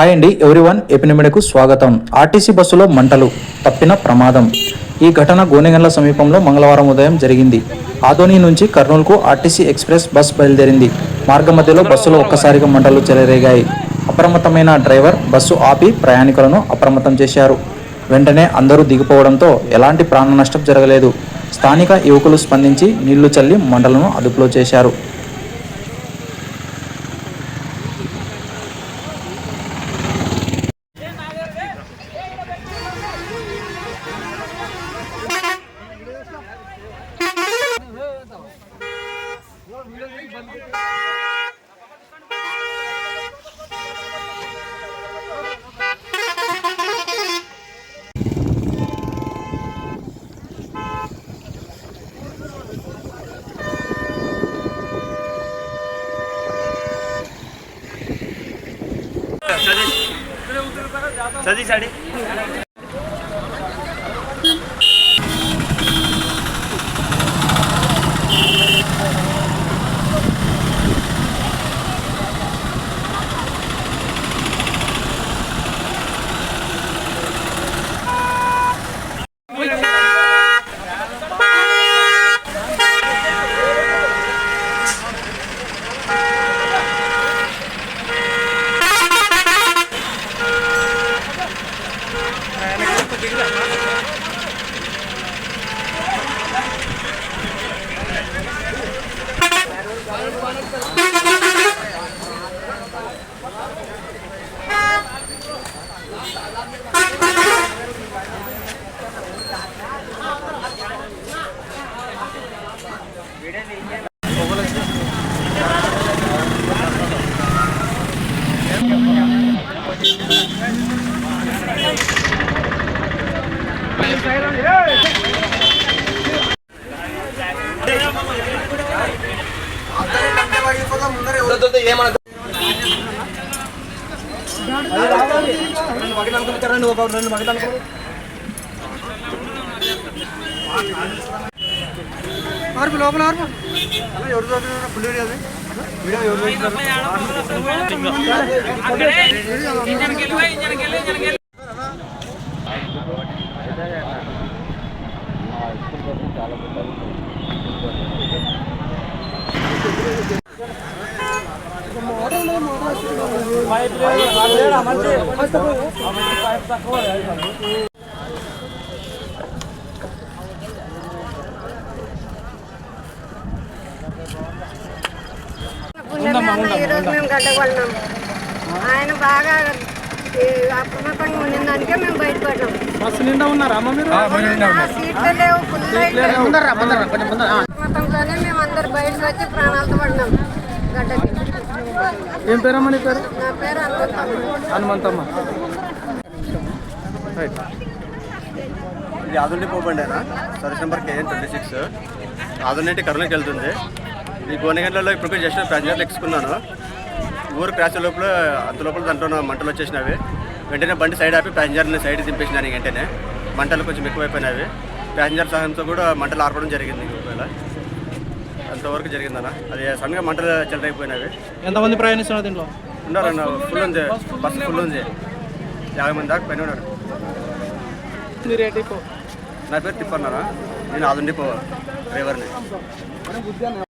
Hi అండి everyone ఎపినిమిడకు స్వాగతం. RTC బస్సులో మంటలు తప్పిన ప్రమాదం. ఈ ఘటన గోనెగండ్ల సమీపంలో మంగళవారం ఉదయం జరిగింది. ఆదోని నుంచి కర్నూలుకు ఆర్టీసీ ఎక్స్ప్రెస్ బస్ బయలుదేరింది. మార్గ మధ్యలో బస్సులో ఒక్కసారిగా మంటలు చెలరేగాయి. అప్రమత్తమైన డ్రైవర్ బస్సు ఆపి ప్రయాణికులను అప్రమత్తం చేశారు. వెంటనే అందరూ దిగిపోవడంతో ఎలాంటి ప్రాణ నష్టం జరగలేదు. స్థానిక యువకులు స్పందించి నీళ్ళు చల్లి మంటలను అదుపులో చేశారు. सदी साडी. రెండు మగలు అనుకో రెండు మగలు అనుకో పుణ్యమే ఈరోజు మేము గడ్డగొన్నాం ఆయన బాగా అప్రమత్తంగా ఉండిన దానికే మేము బయటపడ్డాం బస్సు నిండా ఉన్నారా అమ్మ మీరు? ఆ సీట్లు లేవు ఫుల్ అయిపోయాయి. అప్రమత్తంతోనే మేము అందరు బయటకు వచ్చి ప్రాణాలతో పడినాం గడ్డకి. ఏం పేరమ్మా నీ పేరు? నా పేరు అనుకుంటాము హనుమంతమ్మ. ఇది ఆదుండి పోబండేనా? Service number KN twenty six ఆదుండి కర్నూలుకి వెళ్తుంది. ఈ గోనెగండ్లలో ఇప్పుడు జస్ట్ ప్యాసింజర్లు ఎక్కున్నాను ఊరు క్రాస్ లోపల అంత లోపల దాంట్లో మంటలు వచ్చేసినవి. వెంటనే బండి సైడ్ ఆపి ప్యాసింజర్ని సైడ్ దింపేసినాను వెంటనే. మంటలు కొంచెం ఎక్కువైపోయినవి. ప్యాసింజర్ సహాయంతో కూడా మంటలు ఆర్పడం జరిగింది ఒకవేళ. అంతవరకు జరిగిందన్న. అది సడన్గా మంటలు చెలరైపోయినవి ఎంతమంది ప్రయాణిస్తున్నారు దీంట్లో? ఉన్నారన్న ఫుల్ ఉంది. బస్సు ఫుల్ ఉంది. యాభై మంది దాకా పైన ఉన్నారు. నా పేరు తిప్పన్నారా. నేను ఆదుండి పో డ్రైవర్ని.